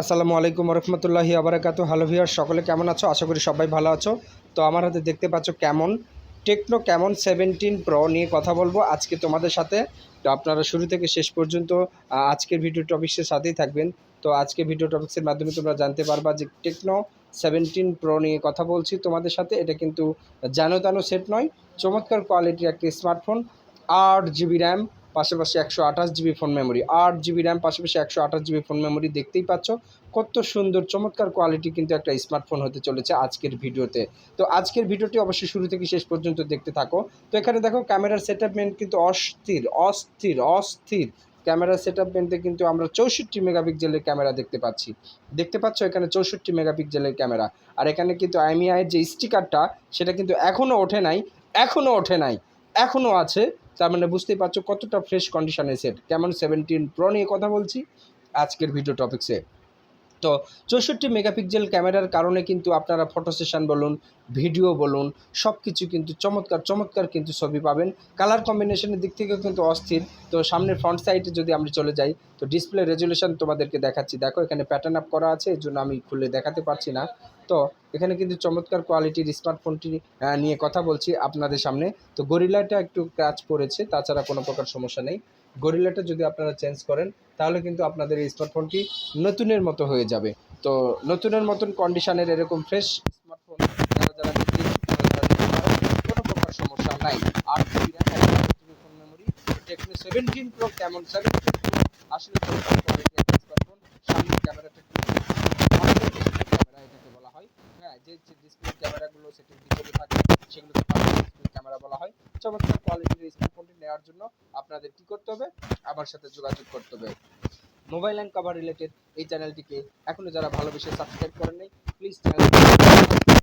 আসসালামু আলাইকুম রহমতুল্লাহি আবরাকাতু। হ্যালো ভিউয়ার সকলে কেমন আছো? আশা করি সবাই ভালো আছো। তো আমার হাতে দেখতে পাচ্ছ কেমন? টেকনো কেমন সেভেন্টিন প্রো নিয়ে কথা বলব। আজকে তোমাদের সাথে। তো আপনারা শুরু থেকে শেষ পর্যন্ত আজকের ভিডিও টপিক্সের সাথেই থাকবেন। তো আজকে ভিডিও টপিক্সের মাধ্যমে তোমরা জানতে পারবা যে টেকনো সেভেন্টিন প্রো নিয়ে কথা বলছি তোমাদের সাথে। এটা কিন্তু জানো তানো সেট নয়, চমৎকার কোয়ালিটির একটি স্মার্টফোন আট জিবি র্যাম পাশাপাশি একশো আঠাশ জিবি ফোন মেমোরি। আট জিবি র্যাম, পাশাপাশি একশো আঠাশ জিবি ফোন মেমোরি দেখতেই পাচ্ছ। কত সুন্দর, চমৎকার কোয়ালিটি কিন্তু একটা স্মার্টফোন হতে চলেছে আজকের ভিডিওতে। তো আজকের ভিডিওটি অবশ্যই শুরু থেকে শেষ পর্যন্ত দেখতে থাকো। তো এখানে দেখো ক্যামেরার সেট কিন্তু অস্থির অস্থির অস্থির। ক্যামেরার সেট আপ কিন্তু আমরা চৌষট্টি মেগাপিক্সেলের ক্যামেরা দেখতে পাচ্ছি। দেখতে পাচ্ছ এখানে চৌষট্টি মেগাপিক্সেলের ক্যামেরা আর এখানে কিন্তু আইমিআইয়ের যে স্টিকারটা সেটা কিন্তু এখনও ওঠে নাই এখনও ওঠে নাই এখনও আছে। তার মানে বুঝতেই পারছ কতটা ফ্রেশ কন্ডিশনে সেট কেমন সেভেন্টিন প্রো নিয়ে কথা বলছি। আজকের ভিডিও টপিক্সে তো চৌষট্টি মেগাপিক্সেল ক্যামেরার কারণে কিন্তু আপনারা ফটো সেশন বলুন ভিডিও বলুন সব কিছু কিন্তু চমৎকার চমৎকার কিন্তু ছবি পাবেন। কালার কম্বিনেশনের দিক থেকেও কিন্তু অস্থির। তো সামনের ফ্রন্ট সাইডে যদি আমরা চলে যাই, তো ডিসপ্লে রেজুলেশন তোমাদেরকে দেখাচ্ছি। দেখো, এখানে প্যাটার্ন আপ করা আছে এই জন্য আমি খুলে দেখাতে পারছি না। তো এখানে কিন্তু চমৎকার কোয়ালিটির স্মার্টফোনটি নিয়ে কথা বলছি আপনাদের সামনে। তো গরিলাটা একটু কাজ পড়েছে, তাছাড়া কোনো প্রকার সমস্যা নেই। গরিলাটা যদি আপনারা চেঞ্জ করেন, তাহলে কিন্তু আপনাদের এই স্মার্টফোনটি নতুনের মতো হয়ে যাবে। তো নতুনের মতন কন্ডিশনের এরকম ফ্রেশ স্মার্টফোন যারা যারা। কোনো প্রকার সমস্যা নাই। RAM phone memory Tecno seventeen pro কেমন সেভেন্টিন প্রো আসলে কোয়ালিটি স্মার্টফোন সামনের ক্যামেরাটা বলা হয়। হ্যাঁ যে ডিসপ্লে ক্যামেরাগুলো সেটির ভিতরে থাকে, সেগুলোকে ক্যামেরা বলা হয়। চমৎকার কোয়ালিটির করার জন্য আপনাদের কি করতে হবে? আমার সাথে যোগাযোগ করতে হবে। মোবাইল অ্যান্ড কভার রিলেটেড এই চ্যানেলটিকে এখনও যারা ভালোবেসে সাবস্ক্রাইব করেন নাই প্লিজ চ্যানেল